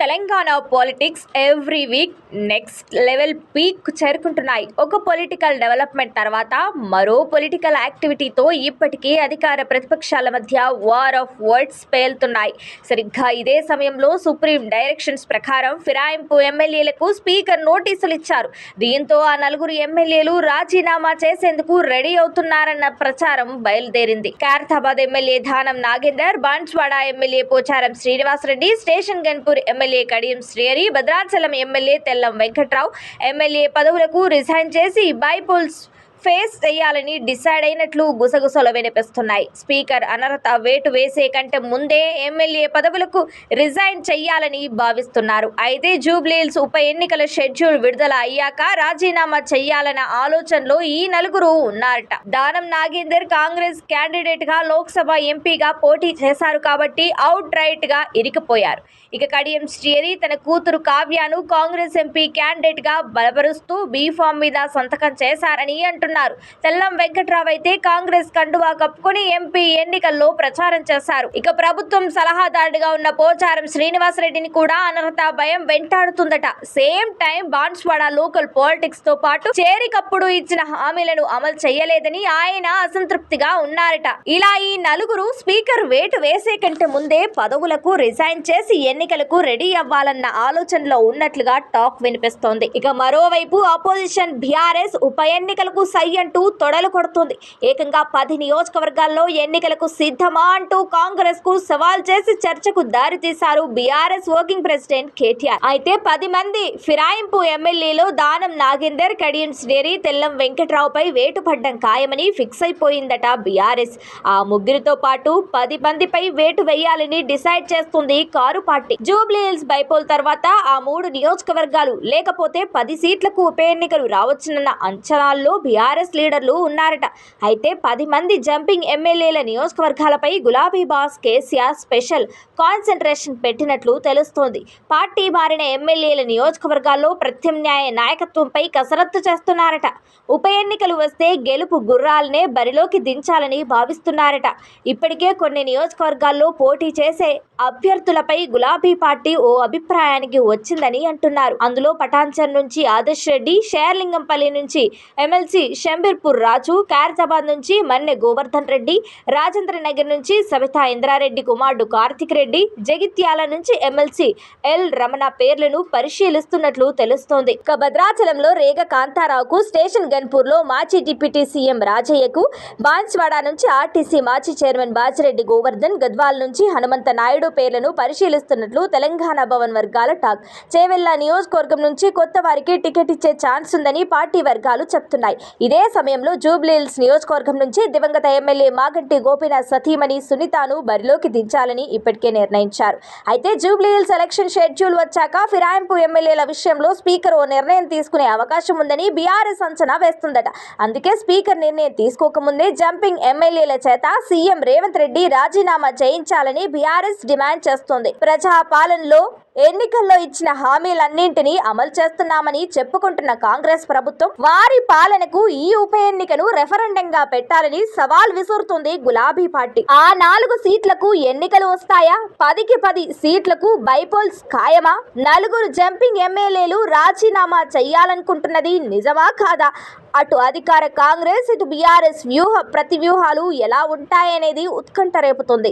Telangana politics every week next level peak చేరుకుంటున్నాయి. ఒక political development తర్వాత మరో పొలిటికల్ యాక్టివిటీతో ఇప్పటికీ అధికార ప్రతిపక్షాల మధ్య వార్ ఆఫ్ వర్డ్స్ పేలుతున్నాయి. సరిగ్గా ఇదే సమయంలో సుప్రీం డైరెక్షన్స్ ప్రకారం ఫిరాయింపు ఎమ్మెల్యేలకు స్పీకర్ నోటీసులు ఇచ్చారు. దీంతో ఆ నలుగురు ఎమ్మెల్యేలు రాజీనామా చేసేందుకు రెడీ అవుతున్నారన్న ప్రచారం బయలుదేరింది. Khairatabad MLA Danam Nagender Banswada MLA Pocharam Srinivas Reddy station Ghanpur MLA Kadiyam Srihari Bhadrachalam MLA Tellam Venkatrao. MLA పదవులకు రిజైన్ చేసి బైపోల్స్ ఫేస్ చేయాలని డిసైడ్ అయినట్లు గుసగుసలు వినిపిస్తున్నాయి. స్పీకర్ అనర్హత వేటు వేసే కంటే ముందే ఎమ్మెల్యే పదవులకు రిజైన్ చేయాలని భావిస్తున్నారు. అయితే జూబ్లీహిల్స్ ఉప ఎన్నికల షెడ్యూల్ విడుదల అయ్యాక రాజీనామా చేయాలన్న ఆలోచనలో ఈ నలుగురు ఉన్నారట. దానం నాగేందర్ కాంగ్రెస్ క్యాండిడేట్గా లోక్సభ ఎంపీగా పోటీ చేశారు కాబట్టి అవుట్ రైట్గా ఇరికిపోయారు. ఇక కడియం శ్రీహరి తన కూతురు కావ్యను కాంగ్రెస్ ఎంపీ క్యాండిడేట్గా బలపరుస్తూ బీఫామ్ మీద సంతకం చేశారని అంటున్నారు. తెల్లం వెంకట్రావు అయితే కాంగ్రెస్ కండువా కప్పుకొని ఎంపీ ఎన్నికల్లో ప్రచారం చేశారు. ఇక ప్రభుత్వం సలహాదారుడిగా ఉన్న పోచారం శ్రీనివాసరెడ్డిని కూడా అనర్హత భయం వెంటాడుతుందట. సేమ్ టైం బాన్స్వాడ లోకల్ పాలిటిక్స్తో పాటు చేరికప్పుడు ఇచ్చిన హామీలను అమలు చేయలేదని ఆయన అసంతృప్తిగా ఉన్నారట. ఇలా ఈ నలుగురు స్పీకర్ వేటు వేసే కంటే ముందే పదవులకు రిజైన్ చేసి ఎన్నికలకు రెడీ అవ్వాలన్న ఆలోచనలో ఉన్నట్లుగా టాక్ వినిపిస్తోంది. ఇక మరోవైపు అపోజిషన్ బీఆర్ఎస్ ఉప ఎన్నికలకు సై అంటూ తొడలు కొడుతుంది. ఏకంగా పది నియోజకవర్గాల్లో ఎన్నికలకు సిద్ధమా అంటూ కాంగ్రెస్కు సవాల్ చేసి చర్చకు దారితీశారు బీఆర్ఎస్ వర్కింగ్ ప్రెసిడెంట్ కేటీఆర్. అయితే పది మంది ఫిరాయింపు ఎమ్మెల్యేలు దానం నాగేందర్ కడియం శ్రీరి తెల్లం వెంకట్రావుపై వేటు పడ్డం ఖాయమని ఫిక్స్ అయిపోయిందట బీఆర్ఎస్. ఆ ముగ్గురితో పాటు పది మందిపై వేటు వేయాలని డిసైడ్ చేస్తుంది car party. Jubilee Hills bypoll తర్వాత ఆ మూడు నియోజకవర్గాలు లేకపోతే పది సీట్లకు ఉప ఎన్నికలు రావచ్చునన్న అంచనాల్లో బీఆర్ఎస్ లీడర్లు ఉన్నారట. అయితే పది మంది జంపింగ్ ఎమ్మెల్యేల నియోజకవర్గాలపై గులాబీ బాస్ కేసీఆర్ స్పెషల్ కాన్సన్ట్రేషన్ పెట్టినట్లు తెలుస్తోంది. పార్టీ మారిన ఎమ్మెల్యేల నియోజకవర్గాల్లో ప్రత్యామ్నాయ నాయకత్వంపై కసరత్తు చేస్తున్నారట. ఉప ఎన్నికలు వస్తే గెలుపు గుర్రాలనే బరిలోకి దించాలని భావిస్తున్నారట. ఇప్పటికే కొన్ని నియోజకవర్గాల్లో పోటీ చేసే అభ్యర్థులపై గులాబీ పార్టీ ఓ అభిప్రాయానికి వచ్చిందని అంటున్నారు. అందులో పటాన్చర్ నుంచి ఆదర్శ్ రెడ్డి షేర్లింగంపల్లి నుంచి ఎమ్మెల్సీ షంబీర్పూర్ రాజు ఖైరతాబాద్ నుంచి మన్నె గోవర్ధన్ రెడ్డి రాజేంద్ర నగర్ నుంచి సవిత ఇంద్రారెడ్డి కుమారుడు కార్తిక్ రెడ్డి జగిత్యాల నుంచి ఎమ్మెల్సీ ఎల్ రమణ పేర్లను పరిశీలిస్తున్నట్లు తెలుస్తోంది. ఇక భద్రాచలంలో రేగ కాంతారావుకు స్టేషన్ గన్పూర్లో మాజీ డిప్యూటీ సీఎం రాజయ్యకు బాన్స్వాడ నుంచి ఆర్టీసీ మాజీ చైర్మన్ బాజిరెడ్డి గోవర్ధన్ గద్వాల్ నుంచి హనుమంత నాయుడు పేర్లను పరిశీలిస్తున్నట్లు తెలంగాణ భవన్ వర్గాల టాక్. చేవెళ్ళ నియోజకవర్గం నుంచి కొత్త వారికి టికెట్ ఇచ్చే ఛాన్స్ ఉందని పార్టీ వర్గాలు చెప్తున్నాయి. ఇదే సమయంలో జూబ్లీహిల్స్ నియోజకవర్గం నుంచి దివంగత ఎమ్మెల్యే మాగంటి గోపీనాథ్ సతీమణి సునీతను బరిలోకి దించాలని ఇప్పటికే నిర్ణయించారు. అయితే జూబ్లీహిల్స్ ఎలక్షన్ షెడ్యూల్ వచ్చాక ఫిరాయింపు ఎమ్మెల్యేల విషయంలో స్పీకర్ ఓ నిర్ణయం తీసుకునే అవకాశం ఉందని బీఆర్ఎస్ అంచనా వేస్తుందట. అందుకే స్పీకర్ నిర్ణయం తీసుకోకముందే జంపింగ్ ఎమ్మెల్యేల చేత సీఎం రేవంత్ రెడ్డి రాజీనామా చేయించాలని బీఆర్ఎస్ డిమాండ్ చేస్తోంది. ప్రజా పాలనలో ఎన్నికల్లో ఇచ్చిన హామీలన్నింటినీ అమలు చేస్తున్నామని చెప్పుకుంటున్న కాంగ్రెస్ ప్రభుత్వం వారి పాలనకు ఈ ఉప ఎన్నికను రెఫరెండంగా పెట్టాలని సవాల్ విసురుతుంది గులాబీ పార్టీ. ఆ నాలుగు సీట్లకు ఎన్నికలు వస్తాయా? పదికి పది సీట్లకు బైపోల్స్ ఖాయమా? నలుగురు జంపింగ్ ఎమ్మెల్యేలు రాజీనామా చేయాలనుకుంటున్నది నిజమా కాదా? అటు అధికార కాంగ్రెస్ ఇటు బీఆర్ఎస్ వ్యూహ ప్రతి వ్యూహాలు ఎలా ఉంటాయనేది ఉత్కంఠ రేపుతుంది.